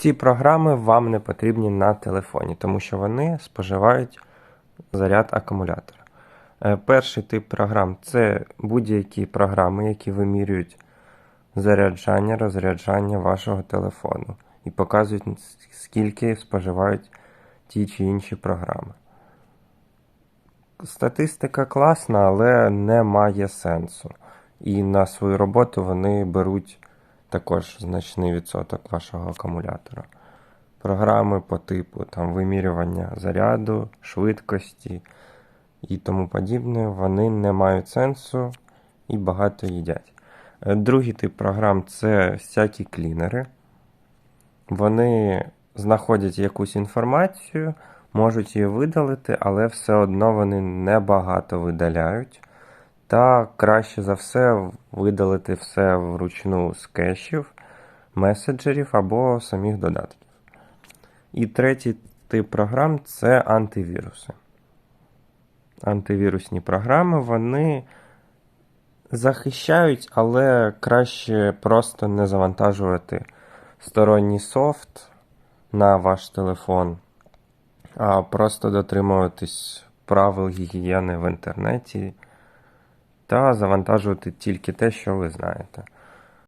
Ці програми вам не потрібні на телефоні, тому що вони споживають заряд акумулятора. Е, Перший тип програм це будь-які програми, які вимірюють заряджання, розряджання вашого телефону і показують, скільки споживають ті чи інші програми. Статистика класна, але не має сенсу. І на свою роботу вони беруть також значний відсоток вашого акумулятора. Програми по типу там, вимірювання заряду, швидкості і тому подібне, вони не мають сенсу і багато їдять. Е, Другий тип програм це всякі клінери. Вони знаходять якусь інформацію, можуть її видалити, але все одно вони небагато видаляють. Та краще за все видалити все вручну з кешів, меседжерів або самих додатків. І третій тип програм це антивіруси. Антивірусні програми вони захищають, але краще просто не завантажувати сторонній софт на ваш телефон, а просто дотримуватись правил гігієни в інтернеті та завантажувати тільки те, що ви знаєте.